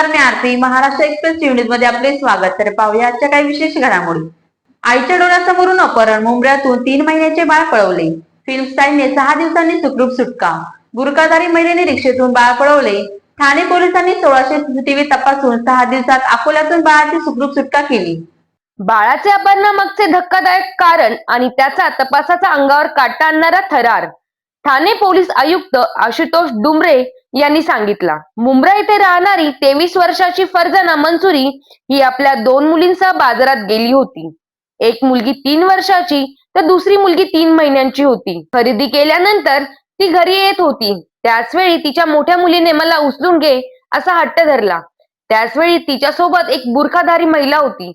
नमस्कार मी आरती. महाराष्ट्र एक्सप्रेस न्यूजमध्ये आपले स्वागत. तर पाहूया आजच्या काही विशेष घडामोडी. आईच्या डोळ्यासमोरून अपहरण. मुंबऱ्यातून तीन महिन्याचे बाळ पळवले. फिल्म स्टाईलने सहा दिवसांनी सुखरूप सुटका. बुरकाधारी महिलेने रिक्षेतून बाळ पळवले. ठाणे पोलिसांनी सोळाशे सीसीटीव्ही तपासून सहा दिवसात अकोल्यातून बाळाची सुखरूप सुटका केली. बाळाचे अपहरणामागचे धक्कादायक कारण आणि त्याचा तपासाचा अंगावर काटा आणणारा थरार. ठाणे पोलीस आयुक्त आशुतोष डुमरे यांनी सांगितला मुंब्रा येथे राहणारी तेवीस वर्षाची फरजाना मंसुरी ही आपल्या दोन मुलींसह बाजारात गेली होती. एक मुलगी तीन वर्षाची तर दुसरी मुलगी तीन महिन्यांची होती. खरेदी केल्यानंतर ती घरी येत होती. त्याच वेळी तिच्या मोठ्या मुलीने मला उचलून घे असा हट्ट धरला. त्याचवेळी तिच्या सोबत एक बुरखाधारी महिला होती.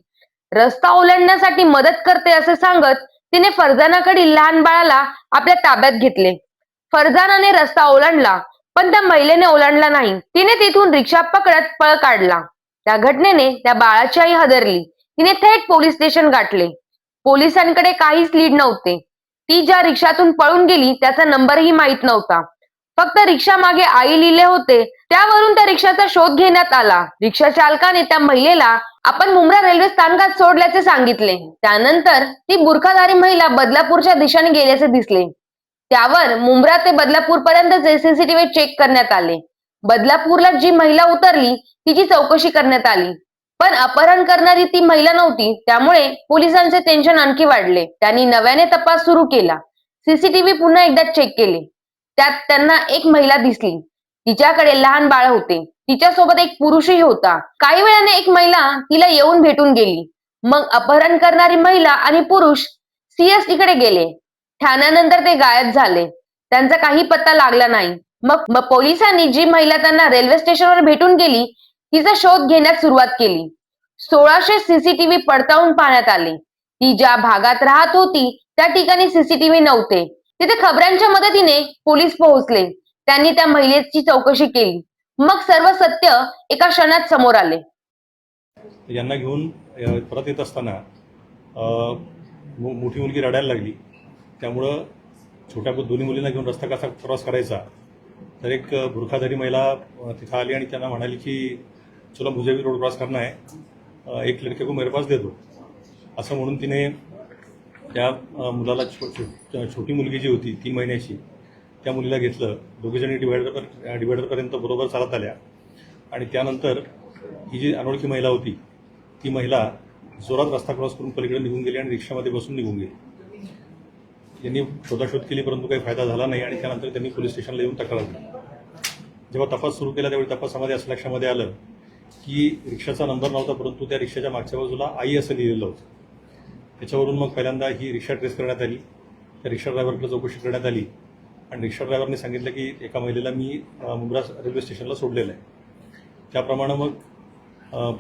रस्ता ओलांडण्यासाठी मदत करते असे सांगत तिने फरजानाकडील लहान बाळाला आपल्या ताब्यात घेतले. फरजानाने रस्ता ओलांडला पण त्या महिलेने ओलांडला नाही. तिने तिथून रिक्षा पकडत पळ काढला. त्या घटनेने त्या बाळाची आई हदरली. तिने थेट पोलीस स्टेशन गाठले. पोलिसांकडे काहीच लीड नव्हते. ती ज्या रिक्षातून पळून गेली त्याचा नंबरही माहीत नव्हता. फक्त रिक्षा मागे आई लिहिले होते. त्यावरून त्या रिक्षाचा शोध घेण्यात आला. रिक्षा चालकाने त्या महिलेला आपण मुंब्रा रेल्वे स्थानकात सोडल्याचे सांगितले. त्यानंतर ती बुरखाधारी महिला बदलापूरच्या दिशेने गेल्याचे दिसले. त्यावर मुंब्रा ते बदलापूर पर्यंत सीसीटीव्ही चेक करण्यात आले. बदलापूरला जी महिला उतरली तिची चौकशी करण्यात आली. पण अपहरण करणारी ती महिला नव्हती त्यामुळे पोलिसांचे टेन्शन आणखी वाढले. त्यांनी नव्याने तपास सुरू केला. सीसीटीव्ही पुन्हा एकदा चेक केले. त्यात त्यांना एक महिला दिसली. तिच्याकडे लहान बाळ होते. तिच्यासोबत एक पुरुषही होता. काही वेळाने एक महिला तिला येऊन भेटून गेली. मग अपहरण करणारी महिला आणि पुरुष सीएसटी कडे गेले. ठाण्यानंतर ते गायब झाले. त्यांचा काही पत्ता लागला नाही. मग पोलिसांनी जी महिला त्यांना रेल्वे स्टेशनवर भेटून गेली तिचा शोध घेण्यास सुरुवात केली. सोळाशे सीसीटीव्ही पडताळून पाहण्यात आले. ती ज्या भागात राहत होती त्या ठिकाणी सीसीटीव्ही नव्हते. तिथे खबरांच्या मदतीने पोलीस पोहोचले. त्यांनी त्या महिलेची चौकशी केली. मग सर्व सत्य एका क्षणात समोर आले. यांना घेऊन परत येत असताना मोठी मुलगी रडायला लागली. त्यामुळं छोट्या दोन्ही मुलींना घेऊन रस्ता कसा क्रॉस करायचा तर एक बुरखाधारी महिला तिथं आली आणि त्यांना म्हणाली की चला मुझे भी रोड क्रॉस करना है एक लड़के को मेरे पास दे दो असं म्हणून तिने त्या मुलाला छो छो छोटी मुलगी जी होती तीन महिन्याची त्या मुलीला घेतलं. दोघीजणी डिवायडर डिवायडरपर्यंत बरोबर चालत आल्या. आणि त्यानंतर ही जी अनोळखी महिला होती ती महिला जोरात रस्ता क्रॉस करून पलीकडे निघून गेली आणि रिक्षामध्ये बसून निघून गेली. यांनी शोधाशोध केली परंतु काही फायदा झाला नाही आणि त्यानंतर त्यांनी पोलीस स्टेशनला येऊन तक्रार दिली जेव्हा तपास सुरू केला त्यावेळी तपासामध्ये असं लक्षामध्ये आलं की रिक्षाचा नंबर नव्हता परंतु त्या रिक्षाच्या मागच्या बाजूला आई असं लिहिलेलं होतं. त्याच्यावरून मग पहिल्यांदा ही रिक्षा ट्रेस करण्यात आली. त्या रिक्षा ड्रायव्हरकडे चौकशी करण्यात आली. आणि रिक्षा ड्रायव्हरने सांगितलं की एका महिलेला मी मुंब्रा रेल्वे स्टेशनला सोडलेलं आहे. त्याप्रमाणे मग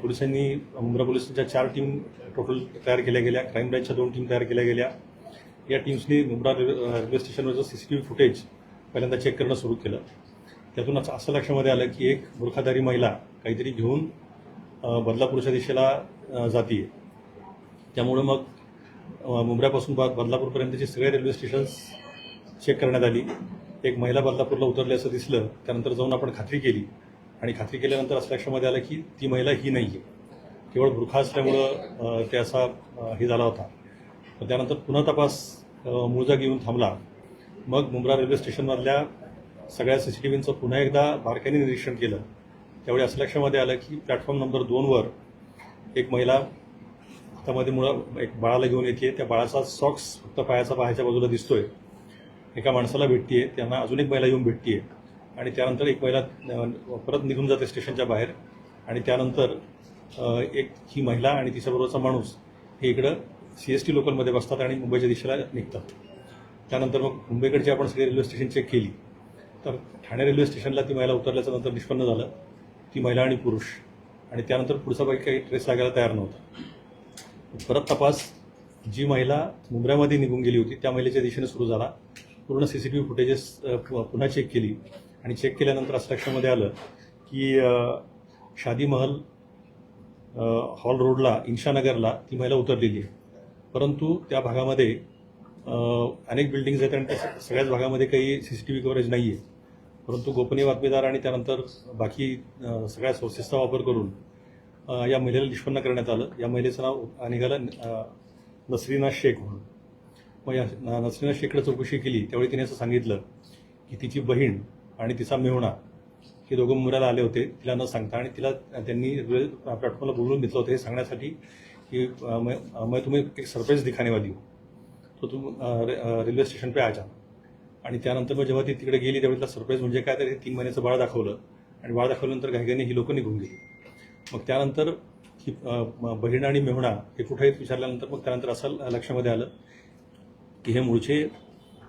पोलिसांनी मुंब्रा पोलिसांच्या चार टीम टोटल तयार केल्या गेल्या. क्राईम ब्रँचच्या दोन टीम तयार केल्या गेल्या. या टीम्सनी Mumbra railway railway स्टेशनवरचं C C T V footage पहिल्यांदा चेक करणं सुरू केलं. त्यातून असं असं लक्षामध्ये आलं की एक बुरखाधारी महिला काहीतरी घेऊन बदलापूरच्या दिशेला जाते त्यामुळं मग अ, मुंब्र्यापासून बदलापूरपर्यंतचे सगळे रेल्वे स्टेशन्स चेक करण्यात आली. एक महिला बदलापूरला उतरली असं दिसलं त्यानंतर जाऊन आपण खात्री केली. आणि खात्री केल्यानंतर असं लक्षामध्ये आलं की ती महिला ही नाही आहे केवळ बुरखा असल्यामुळं त्याचा असा हे झाला होता. पण त्यानंतर पुन्हा तपास मुळजा मूळ जागी येऊन थांबला. मग मुंब्रा रेल्वे स्टेशनमधल्या सगळ्या सी सी टी व्हींचं पुन्हा एकदा बारकाईने निरीक्षण केलं. त्यावेळी असं लक्षामध्ये आलं की प्लॅटफॉर्म नंबर दोनवर एक महिला हातामध्ये मुळा एक बाळाला घेऊन येते. त्या बाळाचा सॉक्स फक्त पायाचा पायाच्या बाजूला दिसतोय. एका माणसाला भेटतीये. त्यांना अजून एक महिला येऊन भेटतीये. आणि त्यानंतर एक महिला परत निघून जाते स्टेशनच्या बाहेर. आणि त्यानंतर एक ही महिला आणि तिच्याबरोबरचा माणूस हे इकडं सी एस टी लोकलमध्ये बसतात आणि मुंबईच्या दिशेला निघतात. त्यानंतर मग मुंबईकडची आपण सगळी रेल्वे स्टेशन चेक केली. तर ठाणे रेल्वे स्टेशनला ती महिला उतरल्याचं नंतर निष्पन्न झालं. ती महिला आणि पुरुष. आणि त्यानंतर पुढचा बाकी काही ट्रेस लागायला तयार नव्हता. परत तपास. जी महिला मुंबऱ्यामध्ये निघून गेली होती त्या महिलेच्या दिशेने सुरू झाला. पूर्ण C C T V footages पुन्हा चेक केली. आणि चेक केल्यानंतर असं लक्षामध्ये आलं की शादी महल हॉल रोडला इंशानगरला ती महिला उतरलेली आहे. परंतु त्या भागामध्ये अनेक बिल्डिंग्स आहेत आणि त्या सगळ्याच भागामध्ये काही C C T V coverage नाही आहे परंतु गोपनीय बातमीदार आणि त्यानंतर बाकी सगळ्या सोर्सेसचा वापर करून या महिलेला निष्पन्न करण्यात आलं. या महिलेचं नाव निघालं अ, नसरीना शेख म्हणून. मग या नसरीनाथ नसरीना शेखकडे चौकशी केली त्यावेळी तिने असं सांगितलं की तिची बहीण आणि तिचा मेहुणा हे दोघं मुलाला आले होते तिला न सांगता. आणि तिला त्यांनी प्लॅटफॉर्मला बोलवून घेतलं होतं हे सांगण्यासाठी की अ, मैं अ, मैं तुम्हें एक सरप्राइज दिखाने वाली हूँ। तो तुम रे- रेल्वे स्टेशन पे आ जा। आणि त्यानंतर मग जेव्हा ती तिकडे गेली त्यावेळी तिला सरप्राईज म्हणजे काय? तर हे तीन महिन्याचं बाळ दाखवलं. आणि बाळ दाखवल्यानंतर घाईघाईने ही लोकं निघून गेली. मग त्यानंतर ही बहिणा आणि मेहुणा हे कुठे विचारल्यानंतर मग त्यानंतर असं लक्षामध्ये आलं की हे मूळचे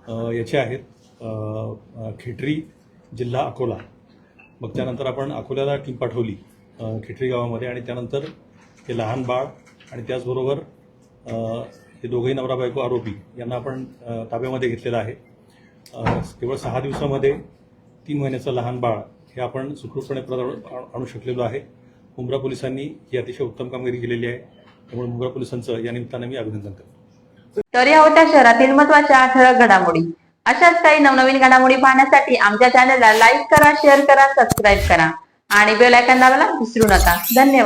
याचे आहेत खेटरी जिल्हा अकोला. मग त्यानंतर आपण अकोल्याला टीम पाठवली खेटरी गावामध्ये. आणि त्यानंतर हे लहान बाळ आणि त्याचबरोबर हे दोघंही नवरा बायको आरोपी यांना आपण ताब्यामध्ये घेतलेलं आहे. केवळ सहा दिवसामध्ये तीन महिन्याचं लहान बाळ हे आपण सुखरूपपणे परत आणू- आणू शकलेलो आहे. मुंब्रा पोलिसांनी ही अतिशय उत्तम कामगिरी केलेली आहे. त्यामुळे मुंब्रा पोलिसांचं या निमित्तानं मी अभिनंदन करतो. तर या होत्या शहरातील महत्त्वाच्या ठळक घडामोडी. अशाच काही नवनवीन घडामोडी पाहण्यासाठी आमच्या चॅनलला लाईक करा शेअर करा सबस्क्राईब करा. आणि बेल आयकॉन दाबायला विसरू नका. धन्यवाद.